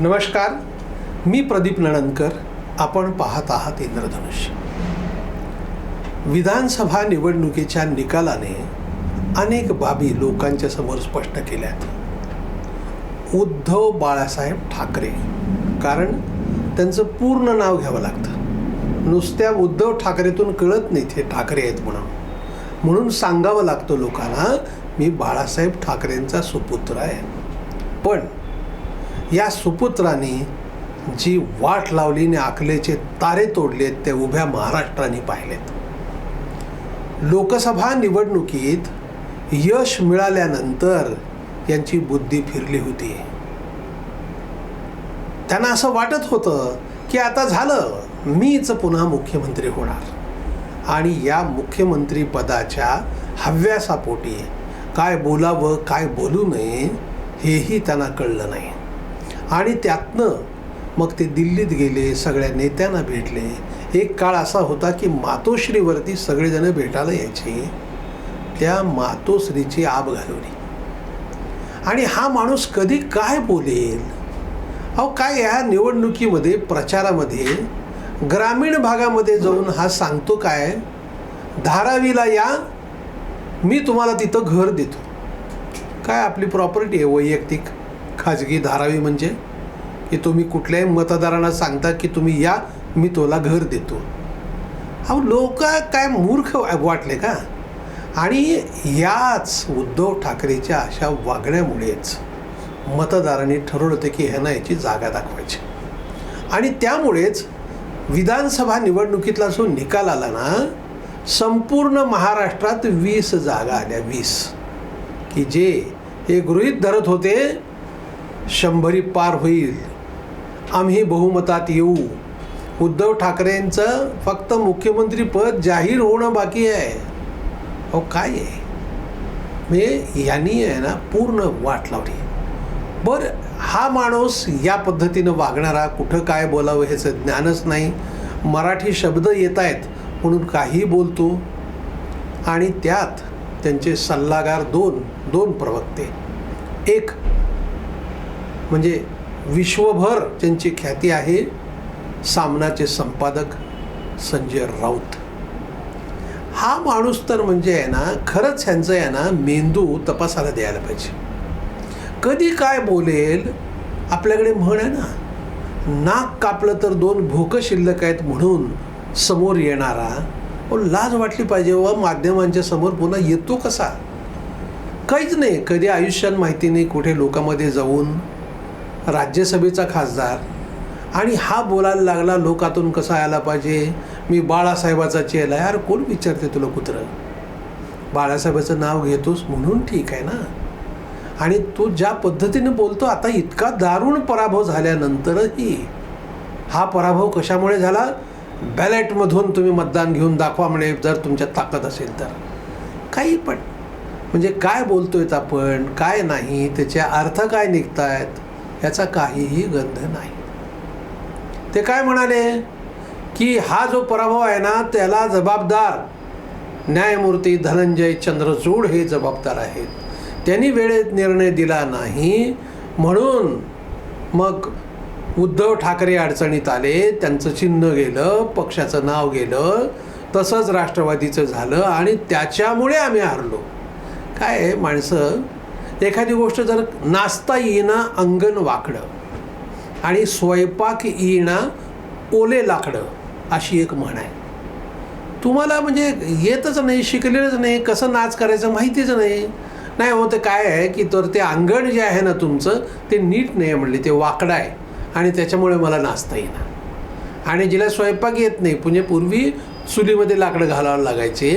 नमस्कार मी प्रदीप नणंदकर. आपण पाहत आहात इंद्रधनुष्य. विधानसभा निवडणुकीच्या निकालाने अनेक बाबी लोकांच्या समोर स्पष्ट केल्यात. उद्धव बाळासाहेब ठाकरे कारण त्यांचं पूर्ण नाव घ्यावं लागतं. नुसत्या उद्धव ठाकरेतून कळत नाहीत हे ठाकरे आहेत म्हणून. म्हणून सांगावं लागतं लोकांना मी बाळासाहेब ठाकरेंचा सुपुत्र आहे. पण या सुपुत्राने जी वाट लावली आणि आकलेचे तारे तोडलेत ते उभ्या महाराष्ट्राने पाहिलेत. लोकसभा निवडणुकीत यश मिळाल्यानंतर यांची बुद्धी फिरली होती. त्यांना असं वाटत होतं की आता झालं मीच पुन्हा मुख्यमंत्री होणार. आणि या मुख्यमंत्री पदाच्या हव्यासापोटी काय बोलावं काय बोलू नये हेही त्यांना कळलं नाही. आणि त्यातनं मग ते दिल्लीत गेले सगळ्या नेत्यांना भेटले. एक काळ असा होता की मातोश्रीवरती सगळेजण भेटायला यायचे. त्या मातोश्रीची आब घालवली. आणि हा माणूस कधी काय बोलेल? अहो काय या निवडणुकीमध्ये प्रचारामध्ये ग्रामीण भागामध्ये जाऊन हा सांगतो काय? धारावीला या मी तुम्हाला तिथं घर देतो. काय आपली प्रॉपर्टी आहे वैयक्तिक? खाजगी धारावी म्हणजे की तुम्ही कुठल्याही मतदारांना सांगता की तुम्ही या मी तुला घर देतो. अहो लोक काय मूर्ख वाटले का? आणि याच उद्धव ठाकरेच्या अशा वागण्यामुळेच मतदारांनी ठरवलं होतं की ह्यांना याची जागा दाखवायची. आणि त्यामुळेच विधानसभा निवडणुकीतला जो निकाल आला ना संपूर्ण महाराष्ट्रात वीस जागा आल्या वीस. की जे हे गृहीत धरत होते शंभरी पार होईल. आम्ही बहुमतात येऊ. उद्धव ठाकरेंचं फक्त मुख्यमंत्रीपद जाहीर होणं बाकी आहे. अहो काय आहे? म्हणजे यांनी आहे ना पूर्ण वाट लावली. बरं हा माणूस या पद्धतीनं वागणारा कुठं काय बोलावं ह्याचं ज्ञानच नाही. मराठी शब्द येत आहेत म्हणून काही बोलतो. आणि त्यात त्यांचे सल्लागार दोन दोन प्रवक्ते. एक म्हणजे विश्वभर त्यांची ख्याती आहे सामनाचे संपादक संजय राऊत. हा माणूस तर म्हणजे आहे ना खरंच ह्यांचं आहे ना मेंदू तपासायला द्यायला पाहिजे. कधी काय बोलेल आपल्याकडे म्हण आहे ना नाक कापलं तर दोन भोकं शिल्लक आहेत म्हणून समोर येणारा व लाज वाटली पाहिजे व माध्यमांच्या समोर पुन्हा येतो कसा? काहीच नाही कधी आयुष्यात माहिती नाही कुठे लोकांमध्ये जाऊन राज्यसभेचा खासदार. आणि हा बोलायला लागला लोकातून कसा यायला पाहिजे? मी बाळासाहेबाचा चेला यार कोण विचारते तुला कुत्रं? बाळासाहेबाचं नाव घेतोस म्हणून ठीक आहे ना? आणि तो ज्या पद्धतीने बोलतो आता इतका दारुण पराभव झाल्यानंतरही हा पराभव कशामुळे झाला? बॅलेटमधून तुम्ही मतदान घेऊन दाखवा म्हणे जर तुमच्यात ताकद असेल तर. काही पण. म्हणजे काय बोलतोय आपण? काय नाही? त्याचे अर्थ काय निघत आहेत याचा काहीही गंध नाही. ते काय म्हणाले? की हा जो पराभव आहे ना त्याला जबाबदार न्यायमूर्ती धनंजय चंद्रचूड हे जबाबदार आहेत. त्यांनी वेळेत निर्णय दिला नाही म्हणून मग उद्धव ठाकरे अडचणीत आले त्यांचं चिन्ह गेलं पक्षाचं नाव गेलं तसंच राष्ट्रवादीचं झालं आणि त्याच्यामुळे आम्ही हरलो. काय माणसं? एखादी गोष्ट जर नाचता येईना अंगण वाकडं आणि स्वयंपाक येईना ओले लाकडं अशी एक म्हण आहे. तुम्हाला म्हणजे येतच नाही शिकलेलंच नाही कसं नाच करायचं माहितीच नाही. नाही हो ते काय आहे की तर ते अंगण जे आहे ना तुमचं ते नीट नाही म्हणले ते वाकडं आहे आणि त्याच्यामुळे मला नाचता येईना आणि जिला स्वयंपाक येत नाही म्हणजे पूर्वी चुलीमध्ये लाकडं घालावं लागायचे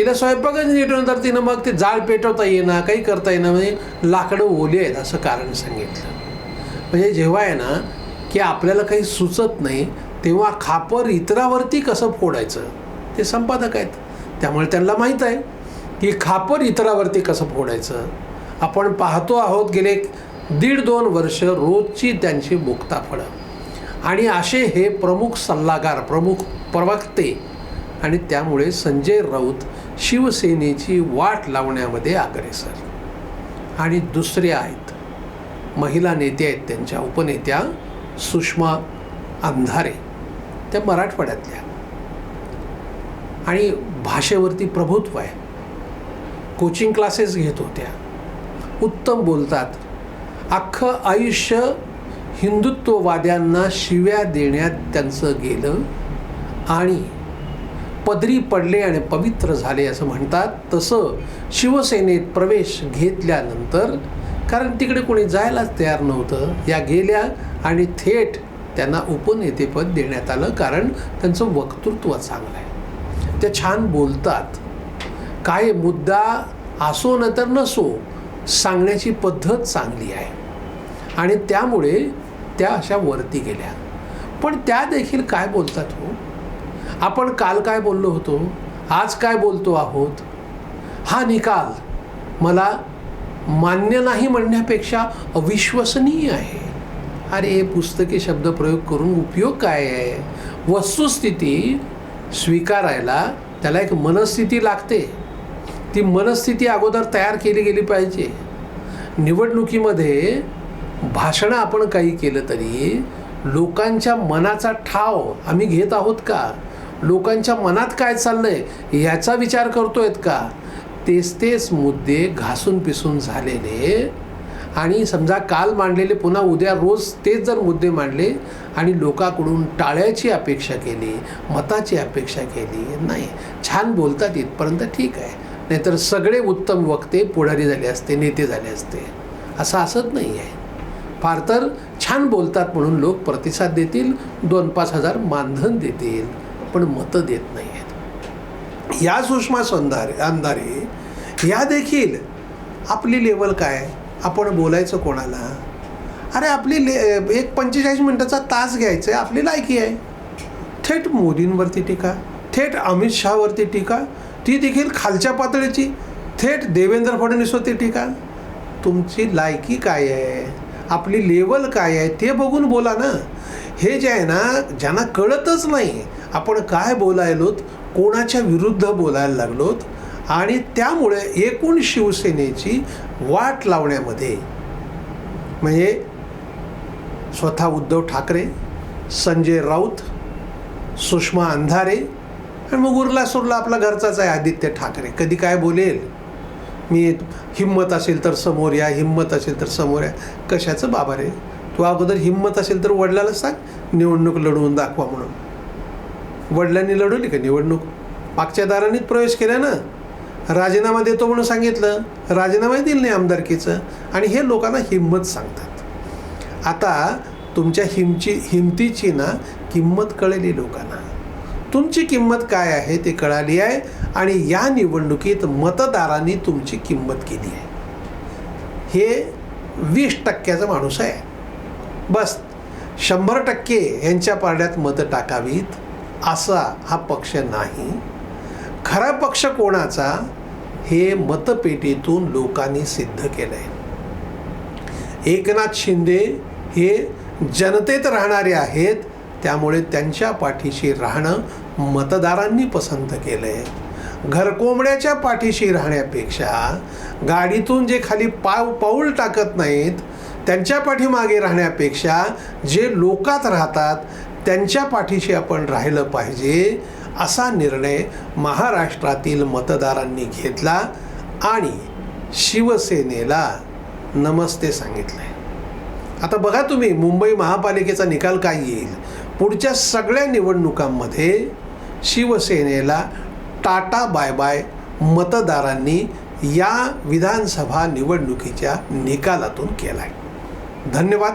तिला स्वयंपाकच नीट नंतर तिनं मग ते जाळ पेटवता येईना काही करता येणार म्हणजे लाकडं ओली आहेत असं कारण सांगितलं. म्हणजे जेव्हा आहे ना की आपल्याला काही सुचत नाही तेव्हा खापर इतरावरती कसं फोडायचं? ते संपादक आहेत. त्यामुळे त्यांना माहीत आहे की खापर इतरावरती कसं फोडायचं? आपण पाहतो आहोत गेले दीड दोन वर्ष रोजची त्यांची मुक्ता फळं. आणि असे हे प्रमुख सल्लागार प्रमुख प्रवक्ते. आणि त्यामुळे संजय राऊत शिवसेनेची वाट लावण्यामध्ये अग्रेसर. आणि दुसरे आहेत महिला नेत्या आहेत त्यांच्या उपनेत्या सुषमा अंधारे. त्या मराठवाड्यातल्या. आणि भाषेवरती प्रभुत्व आहे. कोचिंग क्लासेस घेत होत्या. उत्तम बोलतात. अख्खं आयुष्य हिंदुत्ववाद्यांना शिव्या देण्यात त्यांचं गेलं आणि पदरी पडले आणि पवित्र झाले असं म्हणतात. तसं शिवसेनेत प्रवेश घेतल्यानंतर कारण तिकडे कोणी जायलाच तयार नव्हतं या गेल्या आणि थेट त्यांना उपनेतेपद देण्यात आलं कारण त्यांचं वक्तृत्व चांगलं आहे. ते छान बोलतात. काय मुद्दा असो न तर नसो सांगण्याची पद्धत चांगली आहे. आणि त्यामुळे त्या अशा वरती गेल्या. पण त्या देखील काय बोलतात हो? आपण काल काय बोललो होतो आज काय बोलतो आहोत हा निकाल मला मान्य नाही म्हणण्यापेक्षा अविश्वसनीय आहे. अरे पुस्तकी शब्दप्रयोग करून उपयोग काय आहे? वस्तुस्थिती स्वीकारायला त्याला एक मनस्थिती लागते. ती मनस्थिती अगोदर तयार केली गेली पाहिजे. निवडणुकीमध्ये भाषणं आपण काही केलं तरी लोकांच्या मनाचा ठाव आम्ही घेत आहोत का? लोकांच्या मनात काय चाललंय याचा विचार करतोयत का? तेच तेच मुद्दे घासून पिसून झालेले. आणि समजा काल मांडलेले पुन्हा उद्या रोज तेच जर मुद्दे मांडले आणि लोकांकडून टाळ्याची अपेक्षा केली मताची अपेक्षा केली नाही छान बोलतात इथपर्यंत ठीक आहे. नाहीतर सगळे उत्तम वक्ते पुढारी झाले असते नेते झाले असते. असं असत नाही आहे. फार तर छान बोलतात म्हणून लोक प्रतिसाद देतील दोन पाच हजार मानधन देतील. पण मतं देत नाही आहेत या सुषमा संधारे अंधारे या देखील आपली लेवल काय? आपण बोलायचं कोणाला? अरे आपली ले एक पंचेचाळीस मिनटाचा तास घ्यायचा आहे आपली लायकी आहे. थेट मोदींवरती टीका थेट अमित शहावरती टीका ती देखील खालच्या पातळीची थेट देवेंद्र फडणवीसवरती टीका. तुमची लायकी काय आहे? आपली लेवल काय आहे? ते बघून बोला ना. हे जे आहे ना ज्यांना कळतच नाही आपण काय बोलायलोत? कोणाच्या विरुद्ध बोलायला लागलोत? आणि त्यामुळे एकूण शिवसेनेची वाट लावण्यामध्ये म्हणजे स्वतः उद्धव ठाकरे संजय राऊत सुषमा अंधारे आणि मग उरला सुरला आपला घरचाच आहे आदित्य ठाकरे. कधी काय बोलेल? मी हिंमत असेल तर समोर या हिंमत असेल तर समोर या. कशाचं बाबा रे? तू अगोदर हिंमत असेल तर वडिलाला सांग निवडणूक लढवून दाखवा म्हणून. वडिलांनी लढवली का निवडणूक? मागच्या दारांनीच प्रवेश केला ना? राजीनामा देतो म्हणून सांगितलं. राजीनामाही दिलं नाही आमदारकीचं. आणि हे लोकांना हिंमत सांगतात. आता तुमच्या हिमची हिमतीची ना किंमत कळली लोकांना. तुमची किंमत काय आहे ते कळाली आहे. आणि या निवडणुकीत मतदारांनी तुमची किंमत केली आहे. हे वीस टक्क्याचा माणूस आहे. बस. शंभर टक्के यांच्या पारड्यात मतं टाकावीत. असा हा पक्ष नाही. खरा पक्ष कोणाचा? हे मतपेटीतून लोकांनी सिद्ध केलं आहे एकनाथ शिंदे हे जनतेत राहणारे आहेत त्यामुळे त्यांच्या पाठीशी राहणं मतदारांनी पसंत केलं आहे घरकोंबड्याच्या पाठीशी राहण्यापेक्षा गाडीतून जे खाली पाव पाऊल टाकत नाहीत त्यांच्या पाठीमागे राहण्यापेक्षा जे लोकात राहतात त्यांच्या पाठीशी आपण राहिलं पाहिजे असा निर्णय महाराष्ट्रातील मतदारांनी घेतला आणि शिवसेनेला नमस्ते सांगितलं. आहे आता बघा तुम्ही मुंबई महापालिकेचा निकाल काय येईल? पुढच्या सगळ्या निवडणुकांमध्ये शिवसेनेला टाटा बाय बाय मतदारांनी या विधानसभा निवडणुकीच्या निकालातून केला आहे धन्यवाद.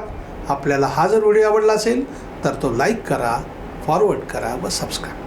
आपल्याला हा जर व्हिडिओ आवडला असेल तर तो लाईक करा फॉरवर्ड करा व सबस्क्राईब